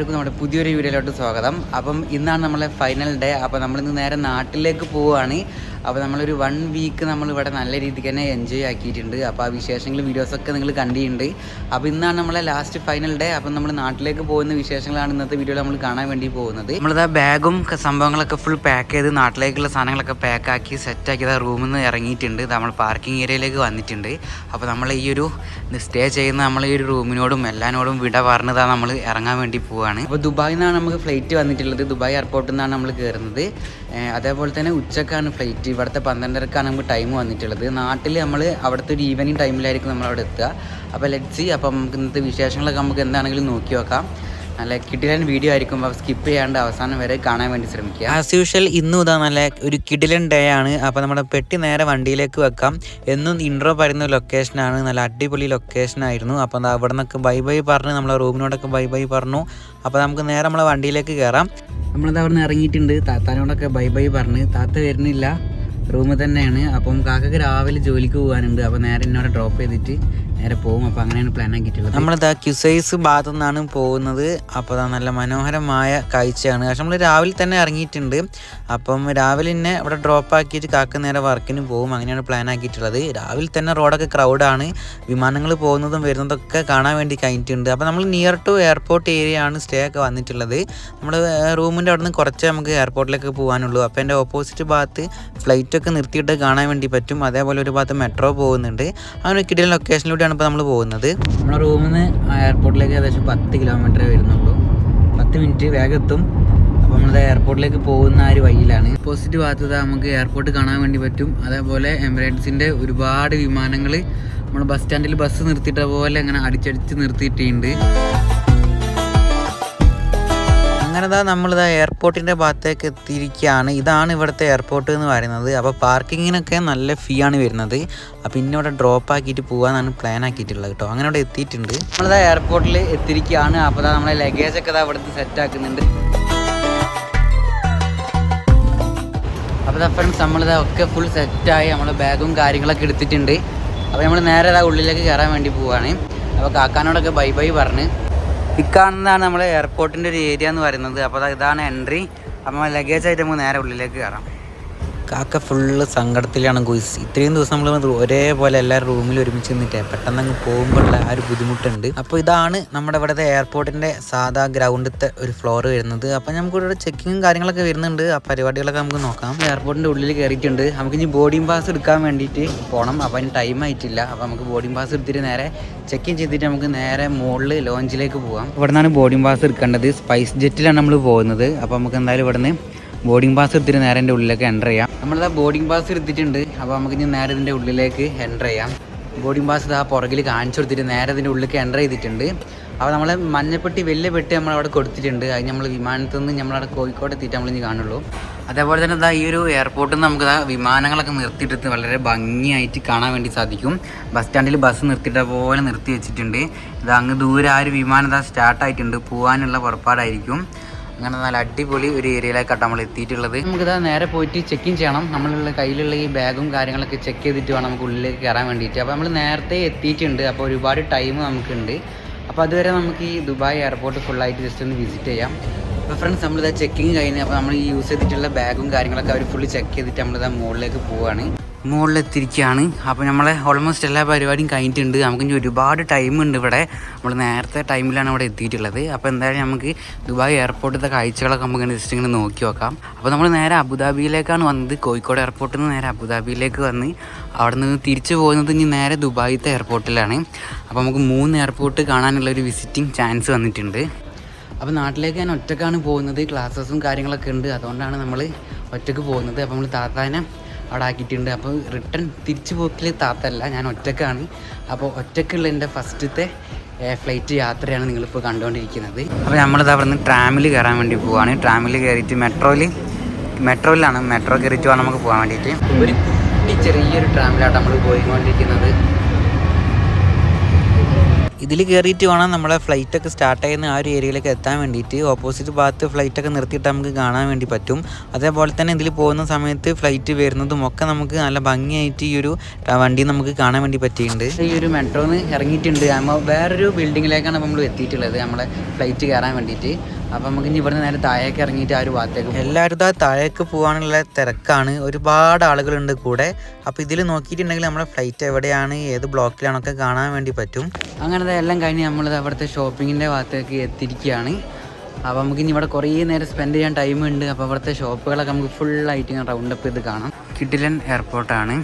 എല്ലാവർക്കും നമ്മുടെ പുതിയൊരു വീഡിയോയിലോട്ട് സ്വാഗതം. അപ്പം ഇന്നാണ് നമ്മളെ ഫൈനൽ ഡേ അപ്പം നമ്മളിന്ന് നേരെ നാട്ടിലേക്ക് പോവുകയാണ്. അപ്പോൾ നമ്മളൊരു വൺ വീക്ക് നമ്മൾ ഇവിടെ നല്ല രീതിക്ക് തന്നെ എൻജോയ് ആക്കിയിട്ടുണ്ട്. അപ്പോൾ ആ വിശേഷങ്ങൾ വീഡിയോസൊക്കെ നിങ്ങൾ കണ്ടിട്ടുണ്ട്. അപ്പോൾ ഇന്നാണ് നമ്മളെ ലാസ്റ്റ് ഫൈനൽ ഡേ അപ്പം നമ്മൾ നാട്ടിലേക്ക് പോകുന്ന വിശേഷങ്ങളാണ് ഇന്നത്തെ വീഡിയോയിൽ നമ്മൾ കാണാൻ വേണ്ടി പോകുന്നത്. നമ്മളിതാ ബാഗും ക- സംഭവങ്ങളൊക്കെ ഫുൾ പാക്ക് ചെയ്ത് നാട്ടിലേക്കുള്ള സാധനങ്ങളൊക്കെ പാക്ക് ആക്കി സെറ്റ് ആക്കി റൂമിൽ നിന്ന് ഇറങ്ങിയിട്ടുണ്ട്. നമ്മൾ പാർക്കിംഗ് ഏരിയയിലേക്ക് വന്നിട്ടുണ്ട്. അപ്പോൾ നമ്മൾ ഈ ഒരു സ്റ്റേ ചെയ്യുന്ന നമ്മൾ ഈ ഒരു റൂമിനോടും എല്ലാനോടും വിട പറഞ്ഞതാ നമ്മൾ ഇറങ്ങാൻ വേണ്ടി പോവുകയാണ് അപ്പോൾ ദുബായിൽ നിന്നാണ് നമുക്ക് ഫ്ലൈറ്റ് വന്നിട്ടുള്ളത്. ദുബായ് എയർപോർട്ടിൽ നിന്നാണ് നമ്മൾ കയറുന്നത് അതേപോലെ തന്നെ ഉച്ചക്കാണ് ഫ്ലൈറ്റ് ഇവിടുത്തെ പന്ത്രണ്ടരക്കാണ് നമുക്ക് ടൈം വന്നിട്ടുള്ളത്. നാട്ടിൽ നമ്മൾ അവിടുത്തെ ഒരു ഈവനിങ് ടൈമിലായിരിക്കും നമ്മൾ അവിടെ എത്തുക. അപ്പോൾ ലെറ്റ് സി അപ്പം നമുക്ക് ഇന്നത്തെ വിശേഷങ്ങളൊക്കെ നമുക്ക് എന്താണെങ്കിലും നോക്കി വെക്കാം നല്ല കിടിലൻ വീഡിയോ ആയിരിക്കും. അപ്പോൾ സ്കിപ്പ് ചെയ്യാണ്ട് അവസാനം വരെ കാണാൻ വേണ്ടി ശ്രമിക്കുക. ആസ് യൂഷ്വൽ ഇന്നും ഇതാ നല്ല ഒരു കിടിലൻ ഡേ ആണ്. അപ്പോൾ നമ്മുടെ പെട്ടി നേരെ വണ്ടിയിലേക്ക് വെക്കാം. എന്നും ഇൻട്രോ പറയുന്ന ലൊക്കേഷനാണ് നല്ല അടിപൊളി ലൊക്കേഷൻ ആയിരുന്നു. അപ്പോൾ അവിടെ നിന്നൊക്കെ ബൈ ബൈ പറഞ്ഞ്. നമ്മളെ റൂമിനോടൊക്കെ ബൈ ബൈ പറഞ്ഞു. അപ്പോൾ നമുക്ക് നേരെ നമ്മളെ വണ്ടിയിലേക്ക് കയറാം നമ്മളത് അവിടെ നിന്ന് ഇറങ്ങിയിട്ടുണ്ട്. താത്താനോടൊക്കെ ബൈ ബൈ പറഞ്ഞ്. താത്ത വരുന്നില്ല. റൂമിൽ തന്നെയാണ്. അപ്പം കാക്കക്ക് രാവിലെ ജോലിക്ക് പോകാനുണ്ട്. അപ്പോൾ നേരെ എന്നോട് ഡ്രോപ്പ് ചെയ്തിട്ട് നേരെ പോകും. അപ്പോൾ അങ്ങനെയാണ് പ്ലാൻ ആക്കിയിട്ടുള്ളത്. നമ്മളിതാ ക്യുസൈസ് ഭാഗത്തു നിന്നാണ് പോകുന്നത്. അപ്പോൾ അതാ നല്ല മനോഹരമായ കാഴ്ചയാണ്. പക്ഷെ നമ്മൾ രാവിലെ തന്നെ ഇറങ്ങിയിട്ടുണ്ട്. അപ്പം രാവിലെ തന്നെ അവിടെ ഡ്രോപ്പ് ആക്കിയിട്ട് കാക്ക നേരെ വർക്കിന് പോകും. അങ്ങനെയാണ് പ്ലാൻ ആക്കിയിട്ടുള്ളത്. രാവിലെ തന്നെ റോഡൊക്കെ ക്രൗഡാണ് വിമാനങ്ങൾ പോകുന്നതും വരുന്നതൊക്കെ കാണാൻ വേണ്ടി കഴിഞ്ഞിട്ടുണ്ട്. അപ്പോൾ നമ്മൾ നിയർ ടു എയർപോർട്ട് ഏരിയ ആണ് സ്റ്റേ ഒക്കെ വന്നിട്ടുള്ളത്. നമ്മൾ റൂമിന്റെ അവിടെ നിന്ന് കുറച്ച് നമുക്ക് എയർപോർട്ടിലേക്ക് പോകാനുള്ളൂ. അപ്പോൾ എന്റെ ഓപ്പോസിറ്റ് ഭാഗത്ത് ഫ്ലൈറ്റൊക്കെ നിർത്തിയിട്ട് കാണാൻ വേണ്ടി പറ്റും. അതേപോലെ ഒരു ഭാഗത്ത് മെട്രോ പോകുന്നുണ്ട്. അങ്ങനെ കിടിയൻ ലൊക്കേഷനിലൂടെയാണ് ഇപ്പോൾ നമ്മൾ പോകുന്നത്? നമ്മുടെ റൂമിൽ നിന്ന് എയർപോർട്ടിലേക്ക് ഏകദേശം പത്ത് കിലോമീറ്റർ വരുന്നുള്ളൂ. പത്ത് മിനിറ്റ് വേഗം എത്തും. അപ്പോൾ നമ്മളത് എയർപോർട്ടിലേക്ക് പോകുന്ന ആ ഒരു വഴിയിലാണ്. ഓപ്പോസിറ്റ് ഭാഗത്ത് നമുക്ക് എയർപോർട്ട് കാണാൻ വേണ്ടി പറ്റും. അതേപോലെ എമിറേറ്റ്സിന്റെ ഒരുപാട് വിമാനങ്ങൾ നമ്മൾ ബസ് സ്റ്റാൻഡിൽ ബസ് നിർത്തിയിട്ട പോലെ അങ്ങനെ അടിച്ചടിച്ച് നിർത്തിയിട്ടുണ്ട്. അങ്ങനെ ദാ നമ്മളിതാ എയർപോർട്ടിന്റെ ഭാഗത്തേക്ക് എത്തിയിരിക്കുകയാണ്. ഇതാണ് ഇവിടുത്തെ എയർപോർട്ട് എന്ന് പറയുന്നത്. അപ്പോൾ പാർക്കിങ്ങിനൊക്കെ നല്ല ഫീ ആണ് വരുന്നത്. അപ്പോൾ ഇന്നെ ഇവിടെ ഡ്രോപ്പ് ആക്കിയിട്ട് പോകാമെന്നാണ് പ്ലാൻ ആക്കിയിട്ടുള്ളത് കേട്ടോ അങ്ങനെ ഇവിടെ എത്തിയിട്ടുണ്ട്. നമ്മളിതാ എയർപോർട്ടിൽ എത്തിയിരിക്കുകയാണ്. അപ്പോൾ നമ്മളെ ലഗേജ് ഒക്കെ ദാ ഇവിടുത്തെ സെറ്റ് ആക്കുന്നുണ്ട്. അപ്പോൾ ഫ്രണ്ട്സ് നമ്മളിതാ ഒക്കെ ഫുൾ സെറ്റായി നമ്മൾ ബാഗും കാര്യങ്ങളൊക്കെ എടുത്തിട്ടുണ്ട്. അപ്പോൾ നമ്മൾ നേരെ ഇതാ ഉള്ളിലേക്ക് കയറാൻ വേണ്ടി പോവുകയാണ് അപ്പോൾ കാക്കാനോടൊക്കെ ബൈ ബൈ പറഞ്ഞ്. ഇക്കാണുന്നതാണ് നമ്മുടെ എയർപോർട്ടിന്റെ ഒരു ഏരിയ എന്ന് പറയുന്നത്. അപ്പോൾ ഇതാണ് എൻട്രി അപ്പോൾ ലഗേജ് ആയിട്ട് നമുക്ക് നേരെ ഉള്ളിലേക്ക് കയറാം. കാക്ക ഫുള്ള് സങ്കടത്തിലാണ് ഗുയിസ് ഇത്രയും ദിവസം നമ്മൾ ഒരേപോലെ എല്ലാവരും റൂമിൽ ഒരുമിച്ച് നിന്നിട്ടേ പെട്ടെന്ന് അങ്ങ് പോകുമ്പോഴുള്ള ആ ഒരു ബുദ്ധിമുട്ടുണ്ട്. അപ്പോൾ ഇതാണ് നമ്മുടെ ഇവിടുത്തെ എയർപോർട്ടിന്റെ സാധാ ഗ്രൗണ്ടിലത്തെ ഒരു ഫ്ലോർ വരുന്നത്. അപ്പോൾ നമുക്ക് ഇവിടെ ചെക്കിങ്ങും കാര്യങ്ങളൊക്കെ വരുന്നുണ്ട്. ആ പരിപാടികളൊക്കെ നമുക്ക് നോക്കാം. എയർപോർട്ടിന്റെ ഉള്ളിൽ കയറിയിട്ടുണ്ട് നമുക്ക് ഇനി ബോർഡിംഗ് പാസ് എടുക്കാൻ വേണ്ടിയിട്ട് പോകണം അപ്പോൾ അതിന് ടൈം ആയിട്ടില്ല. അപ്പോൾ നമുക്ക് ബോർഡിംഗ് പാസ് എടുത്തിട്ട് നേരെ ചെക്ക് ഇൻ ചെയ്തിട്ട് നമുക്ക് നേരെ മുകളിൽ ലോഞ്ചിലേക്ക് പോകാം ഇവിടെ നിന്നാണ് ബോർഡിംഗ് പാസ് എടുക്കേണ്ടത്. സ്പൈസ് ജെറ്റിലാണ് നമ്മൾ പോകുന്നത്. അപ്പോൾ നമുക്ക് എന്തായാലും ഇവിടുന്ന് ബോർഡിംഗ് പാസ് എടുത്തിട്ട് നേരെ എന്റെ ഉള്ളിലേക്ക് എന്റർ ചെയ്യാം. നമ്മളിതാ ബോർഡിംഗ് പാസ് എടുത്തിട്ടുണ്ട്. അപ്പോൾ നമുക്ക് ഇനി നേരെ ഇതിന്റെ ഉള്ളിലേക്ക് എന്റർ ചെയ്യാം. ബോർഡിംഗ് പാസ് ഇതാ പുറകിൽ കാണിച്ചു കൊടുത്തിട്ട് നേരെ ഇതിന്റെ ഉള്ളിലേക്ക് എന്റർ ചെയ്തിട്ടുണ്ട്. അപ്പോൾ നമ്മൾ മഞ്ഞപ്പെട്ടി വലിയ പെട്ടി നമ്മൾ അവിടെ കൊടുത്തിട്ടുണ്ട്. അത് നമ്മൾ വിമാനത്തിൽ നിന്ന് നമ്മളവിടെ കോഴിക്കോട് എത്തിയിട്ട് നമ്മൾ ഇനി കാണുള്ളൂ. അതേപോലെ തന്നെ ഇതാ ഈ ഒരു എയർപോർട്ടിൽ നിന്ന് നമുക്ക് വിമാനങ്ങളൊക്കെ നിർത്തിയിട്ട് വളരെ ഭംഗിയായിട്ട് കാണാൻ വേണ്ടി സാധിക്കും. ബസ് സ്റ്റാൻഡിൽ ബസ് നിർത്തിയിട്ട പോലെ നിർത്തി വെച്ചിട്ടുണ്ട്. ഇത് അങ്ങ് ദൂരെ ആ ഒരു വിമാനം ഇതാ സ്റ്റാർട്ടായിട്ടുണ്ട് പോകാനുള്ള പുറപ്പാടായിരിക്കും. അങ്ങനെ നല്ല അടിപൊളി ഒരു ഏരിയയിലേക്കാണ് നമ്മൾ എത്തിയിട്ടുള്ളത്. നമുക്കിതാ നേരെ പോയിട്ട് ചെക്ക് ഇൻ ചെയ്യണം. നമ്മളുള്ള കയ്യിലുള്ള ഈ ബാഗും കാര്യങ്ങളൊക്കെ ചെക്ക് ചെയ്തിട്ട് വേണം നമുക്ക് ഉള്ളിലേക്ക് കയറാൻ വേണ്ടിയിട്ട്. അപ്പോൾ നമ്മൾ നേരത്തെ എത്തിയിട്ടുണ്ട്. അപ്പോൾ ഒരുപാട് ടൈം നമുക്കുണ്ട്. അപ്പോൾ അതുവരെ നമുക്ക് ഈ ദുബായ് എയർപോർട്ട് ഫുള്ളായിട്ട് ജസ്റ്റ് ഒന്ന് വിസിറ്റ് ചെയ്യാം. അപ്പോൾ ഫ്രണ്ട്സ് നമ്മളിതാ ചെക്കിങ് കഴിഞ്ഞ്. അപ്പോൾ നമ്മൾ ഈ യൂസ് ചെയ്തിട്ടുള്ള ബാഗും കാര്യങ്ങളൊക്കെ അവർ ഫുള്ള് ചെക്ക് ചെയ്തിട്ട് നമ്മളിതാ മുകളിലേക്ക് പോവുകയാണ് മുകളിലെത്തിരിക്കുകയാണ് അപ്പോൾ നമ്മളെ ഓൾമോസ്റ്റ് എല്ലാ പരിപാടിയും കഴിഞ്ഞിട്ടുണ്ട്. നമുക്ക് ഇനി ഒരുപാട് ടൈം ഉണ്ട് ഇവിടെ. നമ്മൾ നേരത്തെ ടൈമിലാണ് ഇവിടെ എത്തിയിട്ടുള്ളത്. അപ്പോൾ എന്തായാലും നമുക്ക് ദുബായ് എയർപോർട്ടിലത്തെ കാഴ്ചകളൊക്കെ നമുക്ക് ജസ്റ്റ് ഇങ്ങനെ നോക്കി നോക്കാം. അപ്പോൾ നമ്മൾ നേരെ അബുദാബിയിലേക്കാണ് വന്നത്. കോഴിക്കോട് എയർപോർട്ടിൽ നിന്ന് നേരെ അബുദാബിയിലേക്ക് വന്ന് അവിടെ നിന്ന് തിരിച്ചു പോകുന്നത് ഇനി നേരെ ദുബായിത്തെ എയർപോർട്ടിലാണ് അപ്പോൾ നമുക്ക് മൂന്ന് എയർപോർട്ട് കാണാനുള്ള ഒരു വിസിറ്റിംഗ് ചാൻസ് വന്നിട്ടുണ്ട്. അപ്പോൾ നാട്ടിലേക്ക് ഞാൻ ഒറ്റക്കാണ് പോകുന്നത്. ക്ലാസ്സസും കാര്യങ്ങളൊക്കെ ഉണ്ട്. അതുകൊണ്ടാണ് നമ്മൾ ഒറ്റയ്ക്ക് പോകുന്നത്. അപ്പോൾ നമ്മൾ താത്താനെ അവിടെ ആക്കിയിട്ടുണ്ട് അപ്പോൾ റിട്ടേൺ തിരിച്ചു പോക്കിൽ താത്തല്ല ഞാൻ ഒറ്റക്കാണ്. അപ്പോൾ ഒറ്റക്കുള്ള എന്റെ ഫസ്റ്റത്തെ ഫ്ലൈറ്റ് യാത്രയാണ് നിങ്ങളിപ്പോൾ കണ്ടുകൊണ്ടിരിക്കുന്നത്. അപ്പോൾ നമ്മളിത് അവിടെ നിന്ന് ട്രാമിൽ കയറാൻ വേണ്ടി പോവുകയാണ് ട്രാമിൽ കയറിയിട്ട് മെട്രോയിൽ മെട്രോയിലാണ് മെട്രോ കയറിയിട്ട് വേണം നമുക്ക് പോകാൻ വേണ്ടിയിട്ട്. ഒരു കുട്ടി ചെറിയൊരു ട്രാമിലാണ് നമ്മൾ പോയിക്കൊണ്ടിരിക്കുന്നത്. ഇതിൽ കയറിയിട്ട് വേണം നമ്മളെ ഫ്ലൈറ്റ് ഒക്കെ സ്റ്റാർട്ട് ചെയ്യുന്ന ആ ഒരു ഏരിയയിലേക്ക് എത്താൻ വേണ്ടിയിട്ട് ഓപ്പോസിറ്റ് ഭാഗത്ത് ഫ്ലൈറ്റ് ഒക്കെ നിർത്തിയിട്ട് നമുക്ക് കാണാൻ വേണ്ടി പറ്റും. അതേപോലെ തന്നെ ഇതിൽ പോകുന്ന സമയത്ത് ഫ്ലൈറ്റ് വരുന്നതും ഒക്കെ നമുക്ക് നല്ല ഭംഗിയായിട്ട് ഈ ഒരു വണ്ടി നമുക്ക് കാണാൻ വേണ്ടി പറ്റിയിട്ടുണ്ട്. ഈ ഒരു മെട്രോന്ന് ഇറങ്ങിയിട്ടുണ്ട്. നമ്മൾ വേറൊരു ബിൽഡിങ്ങിലേക്കാണ് നമ്മൾ എത്തിയിട്ടുള്ളത് നമ്മളെ ഫ്ലൈറ്റ് കയറാൻ വേണ്ടിയിട്ട് അപ്പം നമുക്ക് ഇനി ഇവിടുന്ന് നേരെ താഴേക്ക് ഇറങ്ങിയിട്ട് ആ ഒരു ഭാഗത്തേക്ക് എല്ലാവരും ആ താഴേക്ക് പോകാനുള്ള തിരക്കാണ്. ഒരുപാട് ആളുകളുണ്ട് കൂടെ. അപ്പോൾ ഇതിൽ നോക്കിയിട്ടുണ്ടെങ്കിൽ നമ്മുടെ ഫ്ലൈറ്റ് എവിടെയാണ് ഏത് ബ്ലോക്കിലാണൊക്കെ കാണാൻ വേണ്ടി പറ്റും. അങ്ങനെ എല്ലാം കഴിഞ്ഞ് നമ്മൾ അവിടുത്തെ ഷോപ്പിങ്ങിന്റെ ഭാഗത്തേക്ക് എത്തിയിരിക്കുകയാണ്. അപ്പോൾ നമുക്ക് ഇനി ഇവിടെ കുറേ നേരം സ്പെൻഡ് ചെയ്യാൻ ടൈം ഉണ്ട്. അപ്പോൾ അവിടുത്തെ ഷോപ്പുകളൊക്കെ നമുക്ക് ഫുള്ളായിട്ട് ഇങ്ങനെ റൗണ്ട് അപ്പ് ചെയ്ത് കാണാം. കിഡിലൻ എയർപോർട്ടാണ്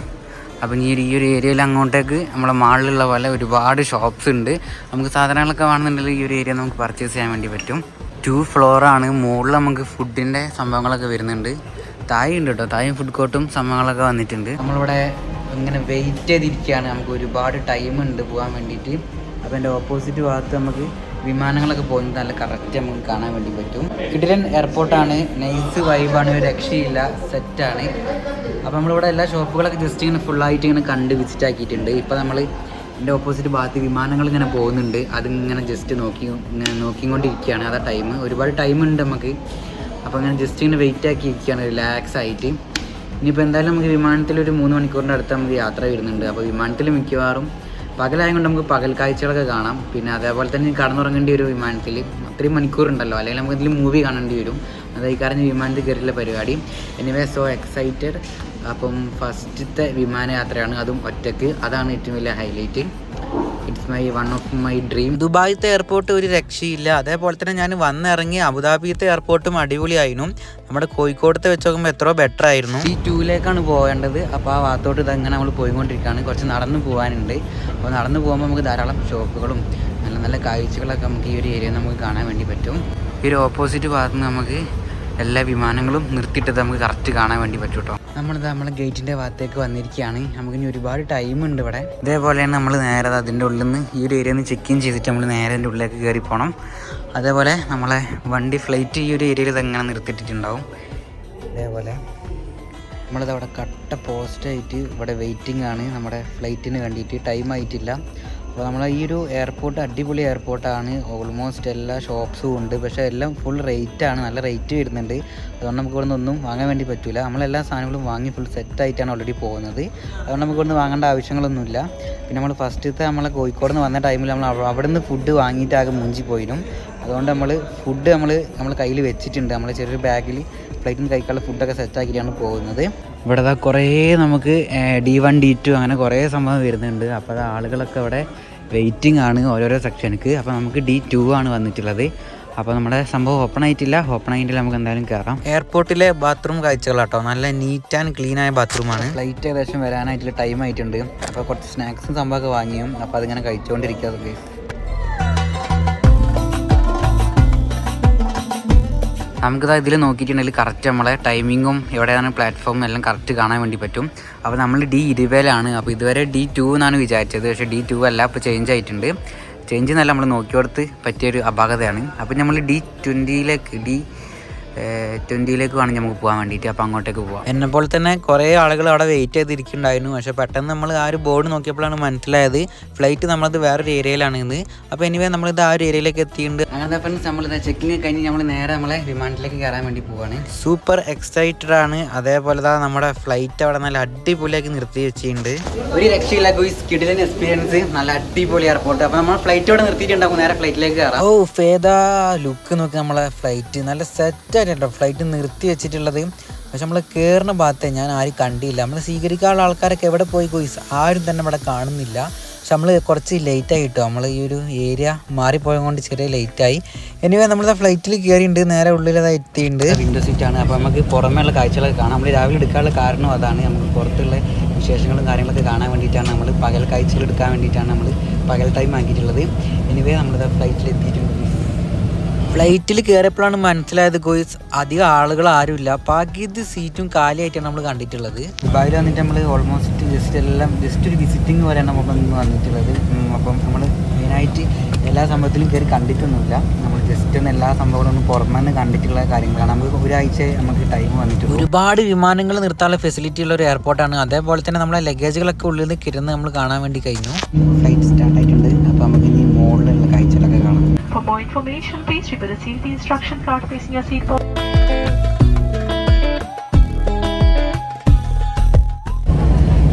അപ്പോൾ ഈ ഈ ഒരു ഏരിയയിൽ അങ്ങോട്ടേക്ക് നമ്മളെ മാളിലുള്ള പോലെ ഒരുപാട് ഷോപ്സ് ഉണ്ട്. നമുക്ക് സാധനങ്ങളൊക്കെ വേണമെന്നുണ്ടെങ്കിൽ ഈ ഒരു ഏരിയ നമുക്ക് പർച്ചേസ് ചെയ്യാൻ വേണ്ടി പറ്റും. ടു ഫ്ലോറാണ് മുകളിൽ നമുക്ക് ഫുഡിന്റെ സംഭവങ്ങളൊക്കെ വരുന്നുണ്ട്. താഴെ ഉണ്ട് കേട്ടോ. തായും ഫുഡ് കോർട്ടും സംഭവങ്ങളൊക്കെ വന്നിട്ടുണ്ട്. നമ്മളിവിടെ ഇങ്ങനെ വെയിറ്റ് ചെയ്തിരിക്കുകയാണ്. നമുക്ക് ഒരുപാട് ടൈം ഉണ്ട് പോകാൻ വേണ്ടിയിട്ട്. അപ്പോൾ എന്റെ ഓപ്പോസിറ്റ് ഭാഗത്ത് നമുക്ക് വിമാനങ്ങളൊക്കെ പോകുന്നത് നല്ല കറക്റ്റ് നമുക്ക് കാണാൻ വേണ്ടി പറ്റും. കിടിലൻ എയർപോർട്ടാണ് നൈസ് വൈബാണ് ഒരു രക്ഷയില്ല. സെറ്റാണ് അപ്പോൾ നമ്മളിവിടെ എല്ലാ ഷോപ്പുകളൊക്കെ ജസ്റ്റ് ഇങ്ങനെ ഫുള്ളായിട്ട് ഇങ്ങനെ കണ്ട് വിസിറ്റ് ആക്കിയിട്ടുണ്ട്. ഇപ്പോൾ നമ്മൾ എന്റെ ഓപ്പോസിറ്റ് ഭാഗത്ത് വിമാനങ്ങൾ ഇങ്ങനെ പോകുന്നുണ്ട്. അതിങ്ങനെ ജസ്റ്റ് നോക്കി ഇങ്ങനെ നോക്കിക്കൊണ്ടിരിക്കുകയാണ്. അതാ ടൈം ഒരുപാട് ടൈം ഉണ്ട് നമുക്ക്. അപ്പോൾ അങ്ങനെ ജസ്റ്റ് ഇങ്ങനെ വെയിറ്റ് ആക്കി ഇരിക്കുകയാണ്. റിലാക്സ് ആയിട്ട്. ഇനിയിപ്പോൾ എന്തായാലും നമുക്ക് വിമാനത്തിൽ ഒരു മൂന്ന് മണിക്കൂറിന്റെ അടുത്ത് നമുക്ക് യാത്ര വരുന്നുണ്ട്. അപ്പോൾ വിമാനത്തിൽ മിക്കവാറും പകലായതുകൊണ്ട് നമുക്ക് പകൽ കാഴ്ചകളൊക്കെ കാണാം. പിന്നെ അതേപോലെ തന്നെ കടന്നുറങ്ങേണ്ടി വരും വിമാനത്തിൽ. അത്രയും മണിക്കൂറുണ്ടല്ലോ. അല്ലെങ്കിൽ നമുക്ക് ഇതിൽ മൂവി കാണേണ്ടി വരും. അതായി കാരണം വിമാനത്തിൽ കയറിയുള്ള പരിപാടി. എനിവേ സോ എക്സൈറ്റഡ് അപ്പം ഫസ്റ്റത്തെ വിമാനയാത്രയാണ് അതും ഒറ്റയ്ക്ക് അതാണ് ഏറ്റവും വലിയ highlight it's my one of my dream ദുബായിത്തെ airport ഒരു രക്ഷയില്ല. അതേപോലെ തന്നെ ഞാൻ വന്നിറങ്ങി അബുദാബിത്തെ എയർപോർട്ടും അടിപൊളിയായിരുന്നു. നമ്മുടെ കോഴിക്കോടത്തെ വെച്ച് നോക്കുമ്പോൾ എത്രയോ ബെറ്റർ ആയിരുന്നു. ഈ ടൂലേക്കാണ് പോകേണ്ടത്. അപ്പോൾ ആ ഭാഗത്തോട്ട് ഇതങ്ങനെ നമ്മൾ പോയിക്കൊണ്ടിരിക്കുകയാണ്. കുറച്ച് നടന്നു പോകാനുണ്ട്. അപ്പോൾ നടന്നു പോകുമ്പോൾ നമുക്ക് ധാരാളം ഷോപ്പുകളും നല്ല നല്ല കാഴ്ചകളൊക്കെ നമുക്ക് ഈ ഒരു ഏരിയ നമുക്ക് കാണാൻ വേണ്ടി പറ്റും. ഈ ഒരു ഓപ്പോസിറ്റ് ഭാഗത്ത് നമുക്ക് എല്ലാ വിമാനങ്ങളും നിർത്തിയിട്ടത് നമുക്ക് കറക്റ്റ് കാണാൻ വേണ്ടി പറ്റും കേട്ടോ നമ്മളിത് നമ്മളെ ഗേറ്റിന്റെ ഭാഗത്തേക്ക് വന്നിരിക്കുകയാണ്. നമുക്കിനി ഒരുപാട് ടൈം ഉണ്ട് ഇവിടെ. ഇതേപോലെയാണ് നമ്മൾ നേരെ അതിന്റെ ഉള്ളിൽ നിന്ന് ഈ ഒരു ഏരിയ ഒന്ന് ചെക്ക് ഇൻ ചെയ്തിട്ട് നമ്മൾ നേരെ അതിന്റെ ഉള്ളിലേക്ക് കയറി പോകണം അതേപോലെ നമ്മളെ വണ്ടി ഫ്ലൈറ്റ് ഈ ഒരു ഏരിയയിൽ ഇതെങ്ങനെ നിർത്തിയിട്ടുണ്ടാവും അതേപോലെ നമ്മളിത് അവിടെ കട്ട പോസ്റ്റായിട്ട് ഇവിടെ വെയിറ്റിംഗ് ആണ്. നമ്മുടെ ഫ്ലൈറ്റിന് വേണ്ടിയിട്ട് ടൈം ആയിട്ടില്ല. അപ്പോൾ നമ്മൾ ഈ ഒരു എയർപോർട്ട് അടിപൊളി എയർപോർട്ടാണ് ഓൾമോസ്റ്റ് എല്ലാ ഷോപ്സും ഉണ്ട്. പക്ഷേ എല്ലാം ഫുൾ റേറ്റ് ആണ്. നല്ല റേറ്റ് വരുന്നുണ്ട്. അതുകൊണ്ട് നമുക്ക് ഇവിടെ ഒന്നും വാങ്ങാൻ വേണ്ടി പറ്റില്ല നമ്മളെല്ലാ സാധനങ്ങളും വാങ്ങി ഫുൾ സെറ്റായിട്ടാണ് ഓൾറെഡി പോകുന്നത്. അതുകൊണ്ട് നമുക്ക് ഇവിടുന്ന് വാങ്ങേണ്ട ആവശ്യങ്ങളൊന്നുമില്ല. പിന്നെ നമ്മൾ ഫസ്റ്റത്തെ നമ്മളെ കോഴിക്കോട് നിന്ന് വന്ന ടൈമിൽ നമ്മൾ അവ- അവിടെ നിന്ന് ഫുഡ് വാങ്ങിയിട്ട് ആകെ മുഞ്ചി പോയിനും അതുകൊണ്ട് നമ്മൾ ഫുഡ് നമ്മൾ നമ്മൾ കയ്യിൽ വെച്ചിട്ടുണ്ട്. നമ്മൾ ചെറിയൊരു ബാഗിൽ ഫ്ലൈറ്റിൽ നിന്ന് കഴിക്കാനുള്ള ഫുഡൊക്കെ സെറ്റാക്കിയിട്ടാണ് പോകുന്നത്. ഇവിടെ ഇതാ കുറേ നമുക്ക് ഡി വൺ ഡി ടു അങ്ങനെ കുറേ സംഭവം വരുന്നുണ്ട്. അപ്പോൾ അത് ആളുകളൊക്കെ അവിടെ വെയിറ്റിംഗ് ആണ് ഓരോരോ സെക്ഷനുക്ക് അപ്പോൾ നമുക്ക് ഡി ടു ആണ് വന്നിട്ടുള്ളത്. അപ്പോൾ നമ്മുടെ സംഭവം ഓപ്പൺ ആയിട്ടില്ല. ഓപ്പൺ ആയിട്ടില്ല നമുക്ക് എന്തായാലും കയറാം എയർപോർട്ടിലെ ബാത്റൂം കാഴ്ചകളാട്ടോ നല്ല നീറ്റ് ആൻഡ് ക്ലീൻ ആയ ബാത്റൂമാണ് ഫ്ലൈറ്റ് ഏകദേശം വരാനായിട്ടുള്ള ടൈം ആയിട്ടുണ്ട്. അപ്പോൾ കുറച്ച് സ്നാക്സും സംഭവമൊക്കെ വാങ്ങിയും. അപ്പോൾ അതിങ്ങനെ കഴിച്ചുകൊണ്ടിരിക്കുക നമുക്കിത് ഇതിൽ നോക്കിയിട്ടുണ്ടെങ്കിൽ കറക്റ്റ് നമ്മളെ ടൈമിങ്ങും എവിടെയാണ് പ്ലാറ്റ്ഫോമും എല്ലാം കറക്റ്റ് കാണാൻ വേണ്ടി പറ്റും. അപ്പോൾ നമ്മൾ ഡി ഇരുപതിലാണ്. അപ്പോൾ ഇതുവരെ ഡി ടു എന്നാണ് വിചാരിച്ചത്. പക്ഷേ ഡി ടു അല്ല. ഇപ്പോൾ ചേഞ്ച് ആയിട്ടുണ്ട്. ചേഞ്ച് എന്നല്ല നമ്മൾ നോക്കിയോടത്ത് പറ്റിയൊരു അപാകതയാണ്. അപ്പോൾ നമ്മൾ ഡി ട്വന്റിയിലേക്ക് ഡി ട്വന്റിയിലേക്ക് വേണമെങ്കിൽ നമുക്ക് പോകാൻ വേണ്ടിയിട്ട്. അപ്പോൾ അങ്ങോട്ടേക്ക് പോകാം എന്നെ പോലെ തന്നെ കുറേ ആളുകൾ അവിടെ വെയിറ്റ് ചെയ്തിരിക്കുന്നുണ്ടായിരുന്നു. പക്ഷേ പെട്ടെന്ന് നമ്മൾ ആ ഒരു ബോർഡ് നോക്കിയപ്പോഴാണ് മനസ്സിലായത് ഫ്ലൈറ്റ് നമ്മളത് വേറൊരു ഏരിയയിലാണ് ഇന്ന്. അപ്പോൾ എനിവേ നമ്മളിത് ആ ഒരു ഏരിയയിലേക്ക് എത്തിയിട്ടുണ്ട്. അങ്ങനത്തെ ഫ്രണ്ട്സ് നമ്മളിത് ചെക്കിങ് കഴിഞ്ഞ് നമ്മൾ നേരെ നമ്മളെ വിമാനത്തിലേക്ക് കയറാൻ വേണ്ടി പോവാണ്. സൂപ്പർ എക്സൈറ്റഡ് ആണ്. അതേപോലെ തന്നെ നമ്മുടെ ഫ്ലൈറ്റ് അവിടെ നല്ല അടിപൊളിയാക്കി നിർത്തി വെച്ചിട്ടുണ്ട്. ഒരു രക്ഷയില്ല ഗുയിസ് കിടിലൻ എക്സ്പീരിയൻസ് നല്ല അടിപൊളി എയർപോർട്ട് അപ്പോൾ നമ്മൾ ഫ്ലൈറ്റ് അവിടെ നിർത്തിയിട്ടുണ്ടാകും നേരെ ഫ്ലൈറ്റിലേക്ക് കയറാം. ഓ ഫേദ ലുക്ക് നോക്കി നമ്മളെ ഫ്ലൈറ്റ് നല്ല സെറ്റ് ആയിട്ടോ ഫ്ലൈറ്റ് നിർത്തി വെച്ചിട്ടുള്ളത്. പക്ഷെ നമ്മൾ കയറുന്ന ഭാഗത്തെ ഞാൻ ആരും കണ്ടില്ല. നമ്മൾ സ്വീകരിക്കാനുള്ള ആൾക്കാരൊക്കെ എവിടെ പോയി ഗുയിസ്? ആരും തന്നെ ഇവിടെ കാണുന്നില്ല. പക്ഷെ നമ്മൾ കുറച്ച് ലേറ്റായി കിട്ടും നമ്മൾ ഈ ഒരു ഏരിയ മാറിപ്പോയത് കൊണ്ട് ചെറിയ ലേറ്റായി എനിവേ നമ്മൾ ഫ്ലൈറ്റിൽ കയറിയിട്ടുണ്ട് നേരെ ഉള്ളിലത് എത്തിയിട്ടുണ്ട് വിൻഡോ സീറ്റാണ് അപ്പോൾ നമുക്ക് പുറമേയുള്ള കാഴ്ചകളൊക്കെ കാണാം. നമ്മൾ രാവിലെ എടുക്കാനുള്ള കാരണം അതാണ്. നമുക്ക് പുറത്തുള്ള വിശേഷങ്ങളും കാര്യങ്ങളൊക്കെ കാണാൻ വേണ്ടിയിട്ടാണ് നമ്മൾ പകൽ കാഴ്ചകൾ എടുക്കാൻ വേണ്ടിയിട്ടാണ് നമ്മൾ പകൽ ടൈം ആക്കിയിട്ടുള്ളത്. എനിവേ നമ്മളിത് ഫ്ലൈറ്റിൽ എത്തിയിട്ടുണ്ട്. ഫ്ലൈറ്റിൽ കയറിയപ്പോഴാണ് മനസ്സിലായത് ഗോയ്സ് അധികം ആളുകൾ ആരുമില്ല. പകുതി സീറ്റും കാലിയായിട്ടാണ് നമ്മൾ കണ്ടിട്ടുള്ളത്. ദുബായിൽ വന്നിട്ട് നമ്മൾ ഓൾമോസ്റ്റ് ജസ്റ്റ് എല്ലാം ജസ്റ്റ് ഒരു വിസിറ്റിംഗ് പോലെയാണ് നമുക്ക് വന്നിട്ടുള്ളത്. അപ്പം നമ്മൾ മെയിനായിട്ട് എല്ലാ സംഭവത്തിലും കയറി കണ്ടിട്ടൊന്നുമില്ല. നമ്മൾ ജസ്റ്റ് ഒന്ന് എല്ലാ സംഭവങ്ങളും ഒന്ന് പുറമെ നിന്ന് കണ്ടിട്ടുള്ള കാര്യങ്ങളാണ്. നമുക്ക് ഒരാഴ്ച നമുക്ക് ടൈം വന്നിട്ടുണ്ട് ഒരുപാട് വിമാനങ്ങൾ നിർത്താനുള്ള ഫെസിലിറ്റി ഉള്ള ഒരു എയർപോർട്ടാണ് അതേപോലെ തന്നെ നമ്മളെ ലഗേജുകളൊക്കെ ഉള്ളിൽ നിന്ന് കിരുന്ന് നമ്മൾ കാണാൻ വേണ്ടി കഴിഞ്ഞു. ഫ്ലൈറ്റ് സ്റ്റാർട്ട് ആയിട്ടുണ്ട്. അപ്പോൾ നമുക്ക് ഇനി മോളിൽ more information, please refer the safety instruction card facing your seatbelt.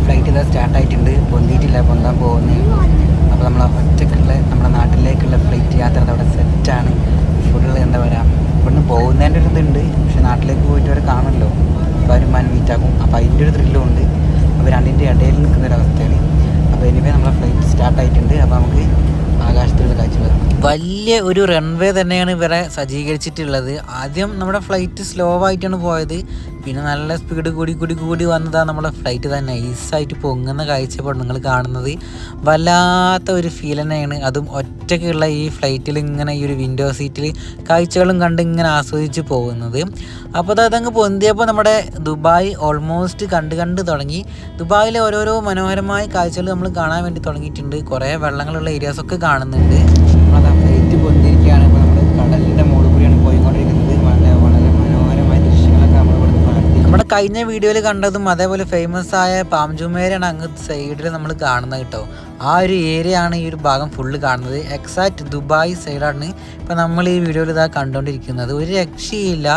Flight ഇതാ സ്റ്റാർട്ട് ആയിട്ടുണ്ട്. പൊന്തിയിട്ടില്ല പൊന്താൻ പോകുന്നത് അപ്പോൾ നമ്മൾ ഒറ്റക്കുള്ള നമ്മുടെ നാട്ടിലേക്കുള്ള ഫ്ലൈറ്റ് യാത്ര അവിടെ സെറ്റാണ് ഫുള്ള് എന്താ പറയുക ഇവിടുന്ന് പോകുന്നതിന്റെ ഒരു ഇതുണ്ട്. പക്ഷെ നാട്ടിലേക്ക് പോയിട്ട് അവർ കാണുമല്ലോ. അപ്പോൾ അവർ മാൻ മീറ്റാക്കും അപ്പോൾ അതിന്റെ ഒരു ത്രില്ലും ഉണ്ട്. അപ്പോൾ രണ്ടിന്റെ ഇടയിൽ നിൽക്കുന്ന ഒരു അവസ്ഥയാണ്. അപ്പോൾ എനിവേ നമ്മളെ ഫ്ലൈറ്റ് സ്റ്റാർട്ട് ആയിട്ടുണ്ട്. അപ്പോൾ നമുക്ക് വലിയ ഒരു റൺവേ തന്നെയാണ് ഇവരെ സജ്ജീകരിച്ചിട്ടുള്ളത്. ആദ്യം നമ്മുടെ ഫ്ലൈറ്റ് സ്ലോ ആയിട്ടാണ് പോയത്. പിന്നെ നല്ല സ്പീഡ് കൂടി കൂടി കൂടി വന്നതാണ് നമ്മുടെ ഫ്ലൈറ്റ് തന്നെ. നൈസായിട്ട് പൊങ്ങുന്ന കാഴ്ചപ്പാട് നിങ്ങൾ കാണുന്നത്. വല്ലാത്ത ഒരു ഫീൽ തന്നെയാണ്. അതും ഒറ്റയ്ക്കുള്ള ഈ ഫ്ലൈറ്റിൽ ഇങ്ങനെ ഈ ഒരു വിൻഡോ സീറ്റിൽ കാഴ്ചകളും കണ്ട് ഇങ്ങനെ ആസ്വദിച്ച് പോകുന്നത്. അപ്പോൾ അതങ്ങ് പൊന്തിയപ്പോൾ നമ്മുടെ ദുബായ് ഓൾമോസ്റ്റ് കണ്ട് കണ്ട് തുടങ്ങി. ദുബായിലെ ഓരോരോ മനോഹരമായ കാഴ്ചകൾ നമ്മൾ കാണാൻ വേണ്ടി തുടങ്ങിയിട്ടുണ്ട്. കുറേ വെള്ളങ്ങളുള്ള ഏരിയാസൊക്കെ കാണുന്നുണ്ട്. നമ്മളത് ഫ്ലൈറ്റ് പൊന്തിരിക്കുകയാണ് ഇപ്പോൾ നമ്മൾ കടലിന്റെ മുകളിൽ കൂടിയാണ് പോയിക്കൊണ്ടിരിക്കുന്നത് വളരെ വളരെ മനോഹരമായ ദൃശ്യങ്ങളൊക്കെ നമ്മൾ ഇവിടെ കാണുന്നത് നമ്മുടെ കഴിഞ്ഞ വീഡിയോയിൽ കണ്ടതും അതേപോലെ ഫേമസ് ആയ പാംജുമേരാണ് അങ്ങ് സൈഡിൽ നമ്മൾ കാണുന്നത് കേട്ടോ. ആ ഒരു ഏരിയ ആണ് ഈ ഒരു ഭാഗം ഫുള്ള് കാണുന്നത്. എക്സാക്റ്റ് ദുബായ് സൈഡാണ് ഇപ്പം നമ്മൾ ഈ വീഡിയോയിൽ ഇതാ കണ്ടുകൊണ്ടിരിക്കുന്നത് ഒരു രക്ഷയില്ല.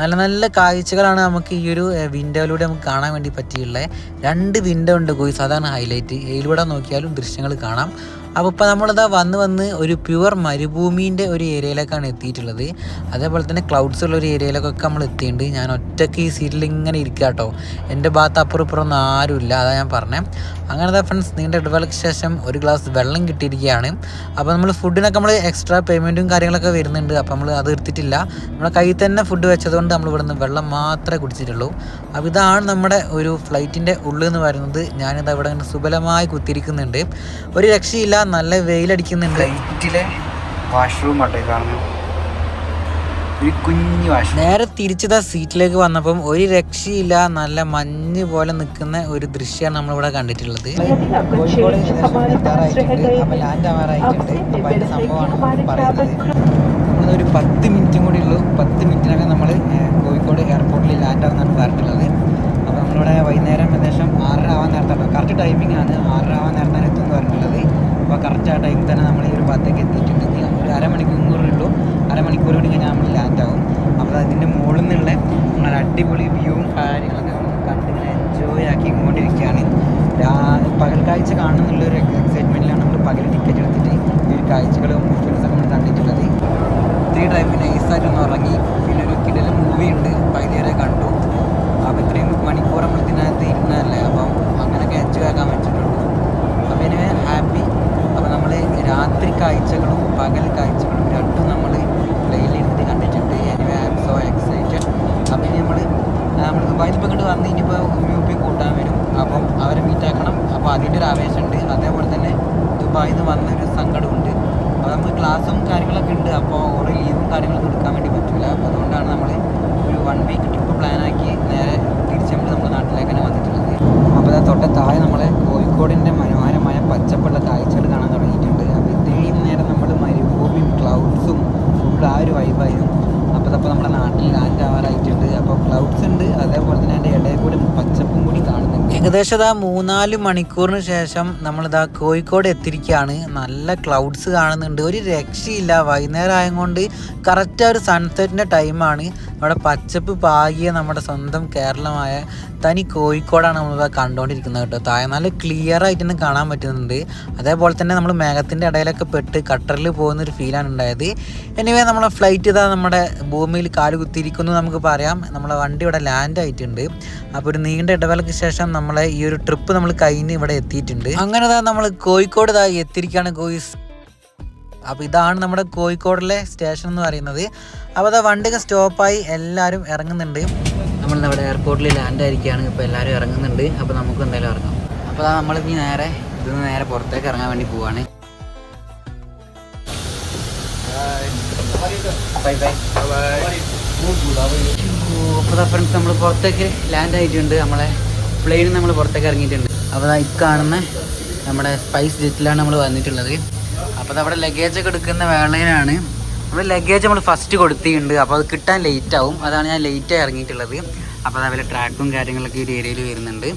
നല്ല നല്ല കാഴ്ചകളാണ് നമുക്ക് ഈ ഒരു വിൻഡോയിലൂടെ നമുക്ക് കാണാൻ വേണ്ടി പറ്റിയുള്ളത് രണ്ട് വിൻഡോ ഉണ്ട് ഗോയ്സ് സാധാരണ ഹൈലൈറ്റ് ഇതിലൂടെ നോക്കിയാലും ദൃശ്യങ്ങൾ കാണാം. അപ്പോൾ ഇപ്പോൾ നമ്മളിതാ വന്ന് വന്ന് ഒരു പ്യുവർ മരുഭൂമിന്റെ ഒരു ഏരിയയിലേക്കാണ് എത്തിയിട്ടുള്ളത്. അതേപോലെ തന്നെ ക്ലൗഡ്സ് ഉള്ള ഒരു ഏരിയയിലേക്കൊക്കെ നമ്മൾ എത്തിയിട്ടുണ്ട്. ഞാൻ ഒറ്റയ്ക്ക് ഈ സീറ്റിൽ ഇങ്ങനെ ഇരിക്കുക കേട്ടോ എന്റെ ഭാഗത്ത് അപ്പുറം ഇപ്പുറം ഒന്നും ആരുമില്ല അതാ ഞാൻ പറഞ്ഞത് അങ്ങനത്തെ ഫ്രണ്ട്സ് നീണ്ട ഇടവേളയ്ക്ക് ശേഷം ഒരു ഗ്ലാസ് വെള്ളം കിട്ടിയിരിക്കുകയാണ്. അപ്പോൾ നമ്മൾ ഫുഡിനൊക്കെ നമ്മൾ എക്സ്ട്രാ പേയ്മെന്റും കാര്യങ്ങളൊക്കെ വരുന്നുണ്ട്. അപ്പോൾ നമ്മൾ അത് എടുത്തിട്ടില്ല. നമ്മുടെ കയ്യിൽ തന്നെ ഫുഡ് വെച്ചതുകൊണ്ട് നമ്മൾ ഇവിടുന്ന് വെള്ളം മാത്രമേ കുടിച്ചിട്ടുള്ളൂ. അപ്പോൾ ഇതാണ് നമ്മുടെ ഒരു ഫ്ലൈറ്റിന്റെ ഉള്ളിൽ നിന്ന് പറയുന്നത് ഞാനിത് അവിടെ ഇങ്ങനെ സുബലമായി കുത്തിരിക്കുന്നുണ്ട് ഒരു രക്ഷയില്ല നല്ല വെയിലടിക്കുന്നുണ്ട്. ലൈറ്റിലെ വാഷ്റൂം ആട്ടോ കാണുന്നത് ഒരു കുഞ്ഞു വാഷ് നേരെ തിരിച്ചതാ സീറ്റിലേക്ക് വന്നപ്പം ഒരു രക്ഷയില്ല നല്ല മഞ്ഞ് പോലെ നിൽക്കുന്ന ഒരു ദൃശ്യമാണ് നമ്മളിവിടെ കണ്ടിട്ടുള്ളത്. കോഴിക്കോട് ഏകദേശം എത്താറായിട്ടുണ്ട് അപ്പോൾ ലാൻഡ് ആവാറായിട്ടുണ്ട് അപ്പോൾ അതിന്റെ സംഭവമാണ് നമ്മൾ പറയുന്നത് നമ്മളൊരു പത്ത് മിനിറ്റും കൂടി ഉള്ളൂ. പത്ത് മിനിറ്റിനകം നമ്മൾ കോഴിക്കോട് എയർപോർട്ടിൽ ലാൻഡ് ആവുന്നതാണ് പറഞ്ഞിട്ടുള്ളത് അപ്പോൾ നമ്മളിവിടെ വൈകുന്നേരം ഏകദേശം ആറര ആവാൻ നേരത്താണ് കറക്റ്റ് ടൈമിംഗ് ആണ് ആറര ആവാൻ നേരത്താണ് എത്തുമെന്ന് പറഞ്ഞിട്ടുള്ളത്. അപ്പോൾ കറക്റ്റ് ആ ടൈമിൽ തന്നെ നമ്മൾ ഈ ഒരു ഭാഗത്തേക്ക് എത്തിയിട്ടുണ്ടെങ്കിൽ ഒരു അരമണിക്കൂർ ഉള്ളൂ. അരമണിക്കൂർ കൂടി കഴിഞ്ഞാൽ നമ്മൾ ലാൻഡ് ആവും. അപ്പോൾ അതിന്റെ മുകളിൽ നിന്നുള്ള നല്ല അടിപൊളി വ്യൂവും കാര്യങ്ങളൊക്കെ നമ്മൾ കണ്ടിങ്ങനെ എൻജോയ് ആക്കി കൊണ്ടിരിക്കുകയാണ്. രാ- പകൽ കാഴ്ച കാണുന്നുള്ളൊരു എക്സൈറ്റ്മെന്റിലാണ് നമ്മൾ പകൽ ടിക്കറ്റ് എടുത്തിട്ട് ഈ ഒരു കാഴ്ചകളും വിഷ്വൽസൊക്കെ നമ്മൾ കണ്ടിട്ടുള്ളത് ഇത്രയും ടൈമിൽ നൈസായിട്ട് ഒന്ന് ഉറങ്ങി പിന്നെ ഒരു കിടല മൂവി ഉണ്ട് പകുതി വരെ കണ്ടു അപ്പോൾ ഇത്രയും മണിക്കൂർ നമ്മൾ ഇതിനകത്ത് ഇരുന്നതല്ലേ അപ്പം അങ്ങനെയൊക്കെ എൻജോയ് ആക്കാൻ പറ്റിയിട്ടുള്ളൂ അപ്പോൾ എനിവേ ഹാപ്പി അപ്പോൾ നമ്മൾ രാത്രി കാഴ്ചകളും പകൽ കാഴ്ചകളും രണ്ടും നമ്മൾ പ്ലെയിനിൽ ഇരുന്നിട്ട് കണ്ടിട്ടുണ്ട് anyway I'm so excited അപ്പോൾ ഇനി നമ്മൾ നമ്മൾ ദുബായിൽ ഇപ്പോൾ ഇങ്ങോട്ട് വന്ന് ഇനിയിപ്പോൾ മ്യൂപ്പി കൂട്ടാൻ വരും അപ്പം അവരെ മീറ്റ് ആക്കണം അപ്പോൾ അതിന്റെ ഒരു ആവേശമുണ്ട് അതേപോലെ തന്നെ ദുബായിൽ നിന്ന് വന്നൊരു സങ്കടമുണ്ട് അപ്പോൾ നമുക്ക് ക്ലാസ്സും കാര്യങ്ങളൊക്കെ ഉണ്ട് അപ്പോൾ ലീവും എടുക്കാൻ വേണ്ടി പറ്റില്ല. അപ്പോൾ അതുകൊണ്ടാണ് നമ്മൾ ഒരു വൺ വീക്ക് ട്രിപ്പ് പ്ലാനാക്കി നേരെ തിരിച്ച് നമ്മൾ നമ്മുടെ നാട്ടിലേക്ക് തന്നെ വന്നിട്ടുള്ളത് അപ്പോൾ ദാ തൊട്ട് താഴെ നമ്മളെ കോഴിക്കോടിന്റെ മനോഹരമായ പച്ചപ്പുള്ള കാഴ്ചകൾ കാണാൻ തുടങ്ങിയിട്ടുണ്ട് അപ്പോൾ ഇത്രയും നേരം നമ്മൾ മരുഭൂമിയും ക്ലൗഡ്സും ഫുൾ ആ ഒരു വൈബായിരുന്നു അപ്പോൾ അതപ്പോൾ നമ്മുടെ നാട്ടിൽ ലാൻഡ് ആവാറായിട്ടുണ്ട് അപ്പോൾ ക്ലൗഡ്സ് ഉണ്ട് അതേപോലെ തന്നെ അതിന്റെ ഇടയിൽ കൂടി പച്ചപ്പും കൂടി കാണുന്നുണ്ട് ഏകദേശം ഇതാ മൂന്നാൽ മണിക്കൂറിന് ശേഷം നമ്മളിതാ കോഴിക്കോട് എത്തിയിരിക്കുകയാണ്. നല്ല ക്ലൗഡ്സ് കാണുന്നുണ്ട്. ഒരു രക്ഷയില്ല. വൈകുന്നേരം ആയതുകൊണ്ട് കറക്റ്റ് ആ ഒരു സൺസെറ്റിന്റെ ടൈമാണ് നമ്മുടെ പച്ചപ്പ് പാകിയ നമ്മുടെ സ്വന്തം കേരളമായ തനി കോഴിക്കോടാണ് നമ്മൾ കണ്ടുകൊണ്ടിരിക്കുന്നത് കേട്ടോ. താഴെ നല്ല ക്ലിയർ ആയിട്ട് തന്നെ കാണാൻ പറ്റുന്നുണ്ട്. അതേപോലെ തന്നെ നമ്മൾ മേഘത്തിന്റെ ഇടയിലൊക്കെ പെട്ട് കട്ടറിൽ പോകുന്ന ഒരു ഫീലാണ് ഉണ്ടായത്. എനിവേ നമ്മളെ ഫ്ലൈറ്റ് ഇതാ നമ്മുടെ ഭൂമിയിൽ കാൽ കുത്തിയിരിക്കുന്നു നമുക്ക് പറയാം. നമ്മളെ വണ്ടി ഇവിടെ ലാൻഡ് ആയിട്ടുണ്ട്. അപ്പോൾ ഒരു നീണ്ട ഇടവേളയ്ക്ക് ശേഷം നമ്മളെ ഈ ഒരു ട്രിപ്പ് നമ്മൾ കഴിഞ്ഞ് ഇവിടെ എത്തിയിട്ടുണ്ട്. അങ്ങനെ നമ്മൾ കോഴിക്കോട് ഇതാ എത്തിയിരിക്കുകയാണ്. കോയിസ് അപ്പോൾ ഇതാണ് നമ്മുടെ കോഴിക്കോടിലെ സ്റ്റേഷൻ എന്ന് പറയുന്നത്. അപ്പോൾ അതാ വണ്ടിക്ക് സ്റ്റോപ്പായി എല്ലാവരും ഇറങ്ങുന്നുണ്ട്. നമ്മൾ നമ്മുടെ എയർപോർട്ടിൽ ലാൻഡ് ആയിരിക്കുകയാണ് ഇപ്പോൾ എല്ലാവരും ഇറങ്ങുന്നുണ്ട്. അപ്പോൾ നമുക്ക് എന്തായാലും ഇറങ്ങാം. അപ്പോൾ അതാ നമ്മൾ നേരെ നിന്ന് നേരെ പുറത്തേക്ക് ഇറങ്ങാൻ വേണ്ടി പോവാണ്. ബൈ ബൈ അപ്പോൾ ഫ്രണ്ട്സ് നമ്മൾ പുറത്തേക്ക് ലാൻഡ് ആയിട്ടുണ്ട് നമ്മളെ പ്ലെയിനിൽ നമ്മൾ പുറത്തേക്ക് ഇറങ്ങിയിട്ടുണ്ട്. അപ്പോൾ ഈ കാണുന്ന നമ്മുടെ സ്പൈസ് ജെറ്റിലാണ് നമ്മൾ വന്നിട്ടുള്ളത്. അപ്പോൾ നമ്മുടെ ലഗേജ് ഒക്കെ എടുക്കുന്ന വേളയിലാണ്. നമ്മൾ ലഗേജ് നമ്മൾ ഫസ്റ്റ് കൊടുത്തിട്ടുണ്ട്. അപ്പോൾ അത് കിട്ടാൻ ലേറ്റ് ആവും. അതാണ് ഞാൻ ലേറ്റ് ഇറങ്ങിയിട്ടുള്ളത്. അപ്പോൾ അതേപോലെ ട്രാക്കും കാര്യങ്ങളൊക്കെ ഈ ഏരിയയിൽ വരുന്നുണ്ട്.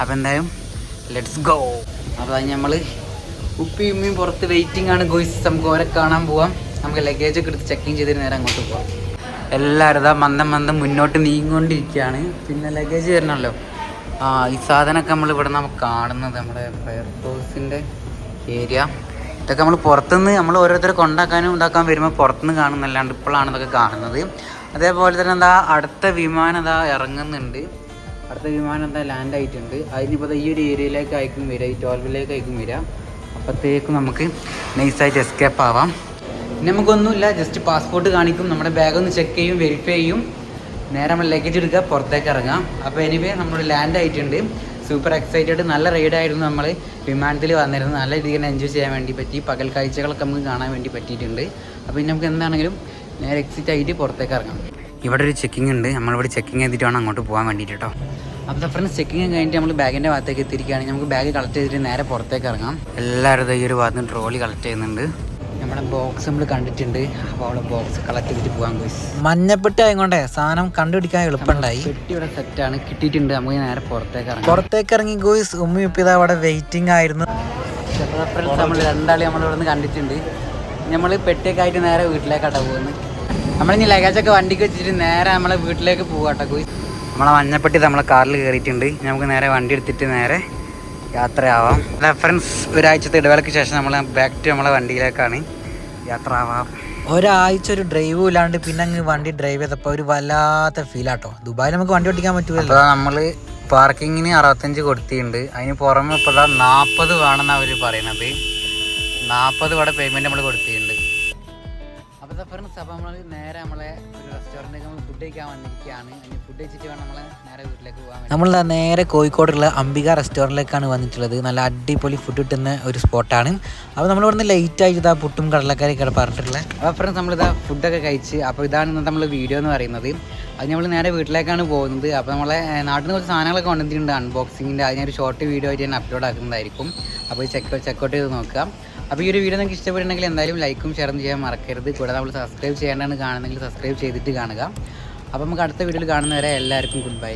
അപ്പോൾ എന്തായാലും ലെറ്റ്സ് ഗോ അപ്പോൾ അത് നമ്മൾ ഉപ്പി ഉമ്മയും പുറത്ത് വെയിറ്റിംഗ് ആണ് ഗോയ്സ് നമുക്ക് ഓരെ കാണാൻ പോവാം. നമുക്ക് ലഗേജ് ഒക്കെ എടുത്ത് ചെക്കിങ് ചെയ്തിട്ട് നേരെ അങ്ങോട്ട് പോവാം. എല്ലാവരും ഇതാ മന്ദം മന്ദം മുന്നോട്ട് നീങ്ങിക്കൊണ്ടിരിക്കുകയാണ്. പിന്നെ ലഗേജ് വരണമല്ലോ. ആ ഈ സാധനമൊക്കെ നമ്മൾ ഇവിടെ നമുക്ക് കാണുന്നത് നമ്മുടെ ഫയർഫോഴ്സിന്റെ ഏരിയ ഇതൊക്കെ നമ്മൾ പുറത്തുനിന്ന് നമ്മൾ ഓരോരുത്തരെ കൊണ്ടാക്കാനും ഇതാക്കാൻ വരുമ്പോൾ പുറത്തുനിന്ന് കാണുന്നല്ലാണ്ട് ഇപ്പോഴാണ് ഇതൊക്കെ കാണുന്നത്. അതേപോലെ തന്നെ എന്താ അടുത്ത വിമാനം എന്താ ഇറങ്ങുന്നുണ്ട്. അടുത്ത വിമാനം എന്താ ലാൻഡ് ആയിട്ടുണ്ട്. അതിനിപ്പോൾ ഈ ഒരു ഏരിയയിലേക്ക് അയക്കും വരിക ഈ ട്വൽവിലേക്ക് അയക്കും വരിക. അപ്പോഴത്തേക്കും നമുക്ക് നൈസായിട്ട് എസ്കേപ്പ് ആവാം. പിന്നെ നമുക്കൊന്നുമില്ല ജസ്റ്റ് പാസ്പോർട്ട് കാണിക്കും. നമ്മുടെ ബാഗ് ഒന്ന് ചെക്ക് ചെയ്യും വെരിഫൈ ചെയ്യും. നേരെ നമ്മൾ ലഗേജ് എടുക്കുക പുറത്തേക്ക് ഇറങ്ങാം അപ്പോൾ എനിവേ നമ്മൾ ലാൻഡ് ആയിട്ടുണ്ട്. സൂപ്പർ എക്സൈറ്റഡ് നല്ല റൈഡായിരുന്നു നമ്മൾ വിമാനത്തിൽ വന്നിരുന്നത് നല്ല രീതിയിൽ എൻജോയ് ചെയ്യാൻ വേണ്ടി പറ്റി. പകൽ കാഴ്ചകളൊക്കെ നമുക്ക് കാണാൻ വേണ്ടി പറ്റിയിട്ടുണ്ട്. അപ്പോൾ ഇനി നമുക്ക് എന്താണെങ്കിലും നേരെ എക്സിറ്റ് ആയിട്ട് പുറത്തേക്ക് ഇറങ്ങാം. ഇവിടെ ഒരു ചെക്കിംഗ് ഉണ്ട്. നമ്മളിവിടെ ചെക്കിംഗ് ചെയ്തിട്ട് വേണം അങ്ങോട്ട് പോകാൻ വേണ്ടിയിട്ട് കേട്ടോ അപ്പോൾ ഫ്രണ്ട്സ് ചെക്കിംഗ് കഴിഞ്ഞിട്ട് നമ്മൾ ബാഗിന്റെ ഭാഗത്തേക്ക് എത്തിയിരിക്കുകയാണെങ്കിൽ നമുക്ക് ബാഗ് കളക്ട് ചെയ്തിട്ട് നേരെ പുറത്തേക്ക് ഇറങ്ങാം. എല്ലാവരും ഈ ഒരു ഭാഗത്തും ട്രോളി കളക്ട് ചെയ്യുന്നുണ്ട്. നമ്മുടെ ബോക്സ് നമ്മൾ കണ്ടിട്ടുണ്ട്. അപ്പോൾ അവളെ ബോക്സ് കളക്ട് ചെയ്തിട്ട് പോകാൻ പോയി മഞ്ഞപ്പെട്ടി ആയതുകൊണ്ടേ സാധനം കണ്ടുപിടിക്കാൻ എളുപ്പമുണ്ടായി. പെട്ടി ഇവിടെ സെറ്റാണ് കിട്ടിയിട്ടുണ്ട്. നമുക്ക് നേരെ പുറത്തേക്ക് ഇറങ്ങി. പുറത്തേക്ക് ഇറങ്ങി ഗോയ്സ് ഉമ്മി ഉപ്പിത അവിടെ വെയിറ്റിംഗ് ആയിരുന്നു. നമ്മൾ രണ്ടാളി നമ്മൾ ഇവിടെ നിന്ന് കണ്ടിട്ടുണ്ട് നമ്മൾ പെട്ടിയൊക്കെ ആയിട്ട് നേരെ വീട്ടിലേക്കാട്ടോ പോകുന്നത്. നമ്മളിനി ലഗേജൊക്കെ വണ്ടിക്ക് വെച്ചിട്ട് നേരെ നമ്മളെ വീട്ടിലേക്ക് പോകാട്ടോ ഗോയ്സ് നമ്മളെ മഞ്ഞപ്പെട്ടി നമ്മളെ കാറിൽ കയറിയിട്ടുണ്ട്. നമുക്ക് നേരെ വണ്ടി എടുത്തിട്ട് നേരെ യാത്രയാവാം. ഫ്രണ്ട്സ് ഒരാഴ്ചത്തെ ഇടവേളയ്ക്ക് ശേഷം നമ്മൾ ബാക്ക് ടു നമ്മളെ വണ്ടിയിലേക്കാണ് യാത്ര ആവാം ഒരാഴ്ച ഒരു ഡ്രൈവ് ഇല്ലാണ്ട് പിന്നെ അങ്ങ് വണ്ടി ഡ്രൈവ് ചെയ്തപ്പോൾ ഒരു വല്ലാത്ത ഫീലാട്ടോ ആട്ടോ. ദുബായിൽ നമുക്ക് വണ്ടി ഓടിക്കാൻ പറ്റൂലല്ലോ. നമ്മൾ പാർക്കിങ്ങിന് അറുപത്തഞ്ച് കൊടുത്തിട്ടുണ്ട്. അതിന് പുറമെ ഇപ്പോൾ നാൽപ്പത് വേണമെന്നാണ് അവർ പറയണത്. നാൽപ്പത് ഇവിടെ പേയ്മെന്റ് നമ്മൾ കൊടുത്തിട്ടുണ്ട്. അപ്പോൾ ഫ്രണ്ട്സ് അപ്പോൾ നമ്മൾ നേരെ നമ്മളെ ഒരു റെസ്റ്റോറന്റിലേക്ക് നമ്മൾ ഫുഡ് കഴിക്കാൻ വന്നിരിക്കുകയാണ്. അതിന് ഫുഡ് കഴിച്ചിട്ട് വേണം നമ്മളെ നേരെ വീട്ടിലേക്ക് പോകാൻ നമ്മൾ നേരെ കോഴിക്കോടുള്ള അംബിക റെസ്റ്റോറന്റിലേക്കാണ് വന്നിട്ടുള്ളത്. നല്ല അടിപൊളി ഫുഡ് കിട്ടുന്ന ഒരു സ്പോട്ടാണ് അപ്പോൾ നമ്മൾ ഇവിടുന്ന് ലേറ്റ് ആയിട്ട് ഇതാ പുട്ടും കടലക്കറിയൊക്കെ പറഞ്ഞിട്ടുള്ളത് അപ്പോൾ ഫ്രണ്ട്സ് നമ്മളിതാ ഫുഡൊക്കെ കഴിച്ച് അപ്പോൾ ഇതാണ് ഇന്നത്തെ നമ്മൾ വീഡിയോ എന്ന് പറയുന്നത്. അത് നമ്മൾ നേരെ വീട്ടിലേക്കാണ് പോകുന്നത്. അപ്പോൾ നമ്മളെ നാട്ടിൽ നിന്ന് കുറച്ച് സാധനങ്ങളൊക്കെ കൊണ്ടുവന്നിട്ടുണ്ട് അൺബോക്സിങ്ങിന്റെ അത് ഒരു ഷോർട്ട് വീഡിയോ ആയിട്ട് ഞാൻ അപ്ലോഡ് ആക്കുന്നതായിരിക്കും. അപ്പോൾ ചെക്ക് ചെക്കൗട്ട് ചെയ്ത് നോക്കാം അപ്പോൾ ഈ ഒരു വീഡിയോ നിങ്ങൾക്ക് ഇഷ്ടപ്പെട്ടുണ്ടെങ്കിൽ എന്തായാലും ലൈക്കും ഷെയറും ചെയ്യാൻ മറക്കരുത്. കൂടെ നമ്മൾ സബ്സ്ക്രൈബ് ചെയ്യേണ്ടതാണ് കാണുന്നെങ്കിൽ സബ്സ്ക്രൈബ് ചെയ്തിട്ട് കാണുക. അപ്പോൾ നമുക്ക് അടുത്ത വീഡിയോയിൽ കാണുന്നവരെ എല്ലാവർക്കും ഗുഡ് ബൈ